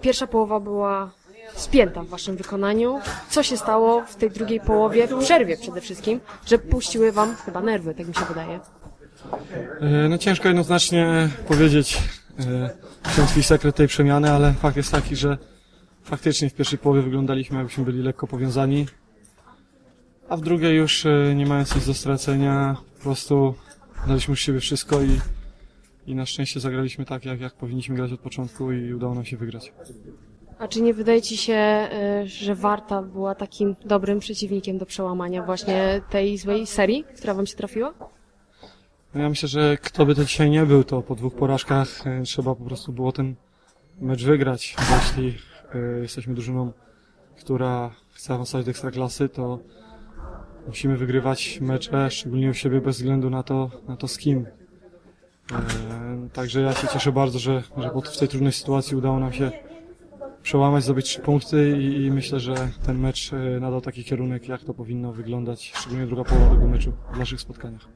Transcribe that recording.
Pierwsza połowa była spięta w waszym wykonaniu. Co się stało w tej drugiej połowie, w przerwie przede wszystkim, że puściły wam chyba nerwy, tak mi się wydaje. E, No ciężko jednoznacznie powiedzieć e, ten twój sekret tej przemiany, ale fakt jest taki, że faktycznie w pierwszej połowie wyglądaliśmy jakbyśmy byli lekko powiązani, a w drugiej już e, nie mając nic do stracenia, po prostu daliśmy z siebie wszystko i, i na szczęście zagraliśmy tak, jak, jak powinniśmy grać od początku i udało nam się wygrać. A czy nie wydaje ci się, y, że Warta była takim dobrym przeciwnikiem do przełamania właśnie tej złej serii, która wam się trafiła? No ja myślę, że kto by to dzisiaj nie był, to po dwóch porażkach e, trzeba po prostu było ten mecz wygrać. Bo jeśli e, jesteśmy drużyną, która chce awansować do ekstraklasy, to musimy wygrywać mecze, szczególnie u siebie, bez względu na to, na to z kim. E, Także ja się cieszę bardzo, że, że w tej trudnej sytuacji udało nam się przełamać, zdobyć trzy punkty i, i myślę, że ten mecz e, nadał taki kierunek, jak to powinno wyglądać, szczególnie druga połowa tego meczu w naszych spotkaniach.